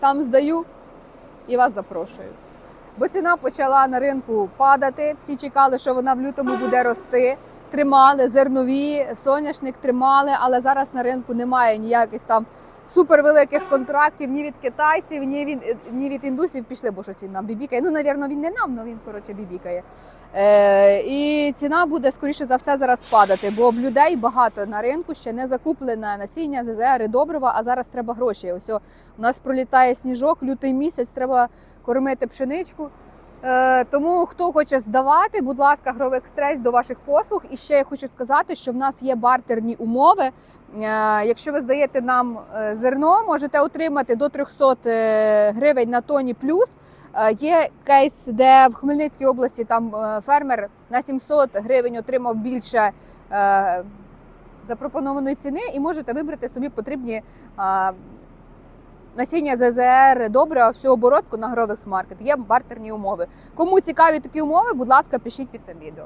сам здаю і вас запрошую. Бо ціна почала на ринку падати. Всі чекали, що вона в лютому буде рости. Тримали зернові, соняшник тримали, але зараз на ринку немає ніяких там супервеликих контрактів ні від китайців, ні від ні від індусів пішли, бо щось він нам бібікає. Ну, навірно, він не нам, але він коротше бібікає. Е, і ціна буде скоріше за все зараз падати, бо в людей багато на ринку ще не закуплене насіння, ЗЗР і добрива, а зараз треба гроші. Ось у нас пролітає сніжок, лютий місяць, треба кормити пшеничку. Е, тому хто хоче здавати, будь ласка, Гровекстрейс до ваших послуг. І ще я хочу сказати, що в нас є бартерні умови. Е, якщо ви здаєте нам е, зерно, можете отримати до 300 е, гривень на тоні плюс. Є кейс, де в Хмельницькій області там фермер на 700 гривень отримав більше запропонованої ціни, і можете вибрати собі потрібні насіння ЗЗР добре, всю оборотку на Гровекс Маркет. Є бартерні умови. Кому цікаві такі умови, будь ласка, пишіть під цим відео.